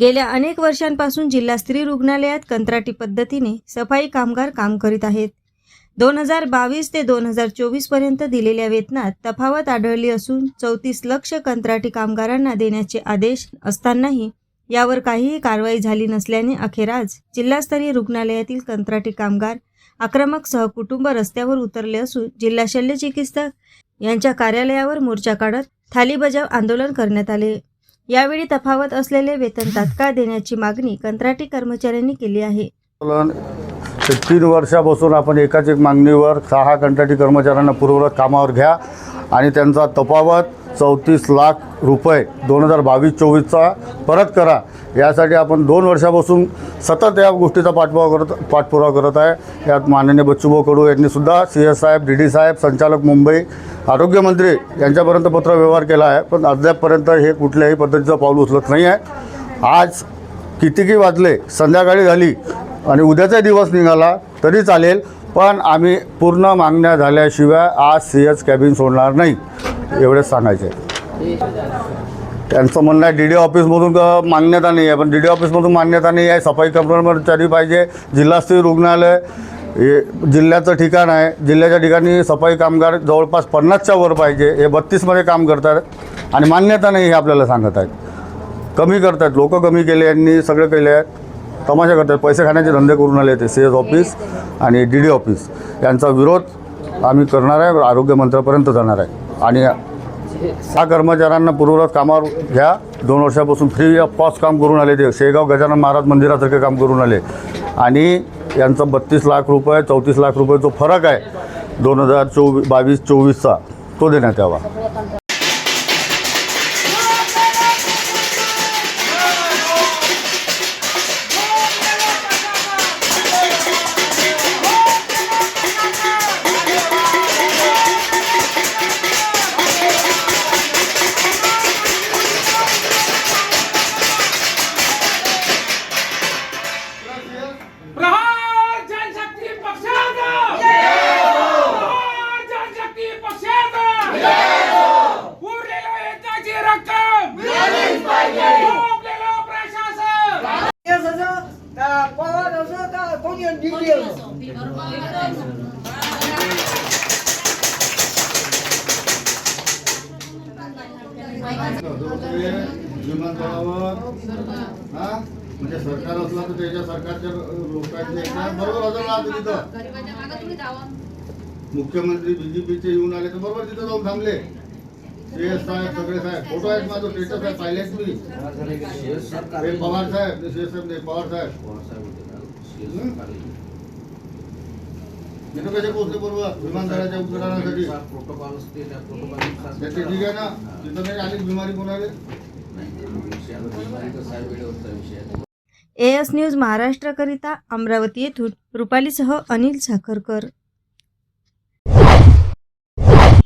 गेल्या अनेक वर्षांपासून जिल्हा स्त्री रुग्णालयात कंत्राटी पद्धतीने सफाई कामगार काम करीत आहेत. दोन हजार बावीस ते दोन हजार चोवीसपर्यंत दिलेल्या वेतनात तफावत आढळली असून चौतीस लक्ष कंत्राटी कामगारांना देण्याचे आदेश असतानाही यावर काहीही कारवाई झाली नसल्याने अखेर आज जिल्हास्तरीय रुग्णालयातील कंत्राटी कामगार आक्रमक सहकुटुंब रस्त्यावर उतरले असून जिल्हा शल्यचिकित्सक यांच्या कार्यालयावर मोर्चा काढत थाली बजाव आंदोलन करण्यात आले. यावेळी तफावत असलेले वेतन तात्काळ देण्याची मागणी कंत्राटी कर्मचाऱ्यांनी केली आहे. तीन वर्षापासून आपण एकाच एक मागणीवर सहा कंत्राटी कर्मचाऱ्यांना पूर्ववत कामावर घ्या आणि त्यांचा तफावत चौतीस लाख रुपये दोन हजार बावीस चोवीसचा परत करा. यासाठी आपण दोन वर्षापासून सतत या गोष्टीचा पाठपुरावा करत पाठपुरावा करत आहे. यात माननीय बच्चूभाऊ कडू यांनीसुद्धा सी एस साहेब डी डी साहेब संचालक मुंबई आरोग्यमंत्री यांच्यापर्यंत पत्रव्यवहार केला आहे. पण अद्यापपर्यंत हे कुठल्याही पद्धतीचं पाऊल उचलत नाही आहे आज कितीकी वाजले संध्याकाळी झाली आणि उद्याचा दिवस निघाला तरी चालेल पण आम्ही पूर्ण मागण्या झाल्याशिवाय आज सी एच कॅबिन सोडणार नाही एवढेच सांगायचे त्यांचं म्हणणं आहे डी डी ऑफिसमधून मान्यता नाही आहे पण डी डी ऑफिसमधून मान्यता नाही आहे सफाई कर्मचारी पाहिजे जिल्हास्तरीय रुग्णालय हे जिल्ह्याचं ठिकाण आहे जिल्ह्याच्या ठिकाणी सफाई कामगार जवळपास पन्नासच्या वर पाहिजे हे बत्तीसमध्ये काम करतात आणि मान्यता नाही हे आपल्याला सांगत आहेत. कमी करतात लोक कमी केले यांनी सगळं केले आहेत तमाशा करतात. पैसे खाण्याचे धंदे करून आले ते सी एस ऑफिस आणि डी डी ऑफिस यांचा विरोध आम्ही करणार आहे आरोग्यमंत्र्यापर्यंत जाणार आहे. आणि सहा कर्मचाऱ्यांना पूर्वरत कामावर घ्या. दोन वर्षापासून फ्री ऑफ कॉस्ट काम करून आले ते. शेगाव गजानन महाराज मंदिरासारखे काम करून आले. आणि यांचं बत्तीस लाख रुपये चौतीस लाख रुपये जो फरक आहे दोन हजार चोवी बावीस चोवीसचा तो देण्यात यावा. विमानतळावर हा म्हणजे सरकार असलं तर त्याच्या सरकारच्या लोकांचे बरोबर हजर राहतो तिथं मुख्यमंत्री बीजेपीचे येऊन आले तर बरोबर तिथं जाऊन थांबले शेष साहेब सगळे साहेब फोटो आहेत माझं स्टेटस आहे पाहिलेच मी हे पवार साहेब शेष साहेब नाही पवार साहेब तिथं कसे पोहोचले बरोबर विमानतळाच्या उद्घाटनासाठी? ते ठीक आहे ना? तिथं नाही आली बिमारी कोणाला? एएस न्यूज महाराष्ट्रकरिता अमरावती येथून. रुपालीसह अनिल साखरकर.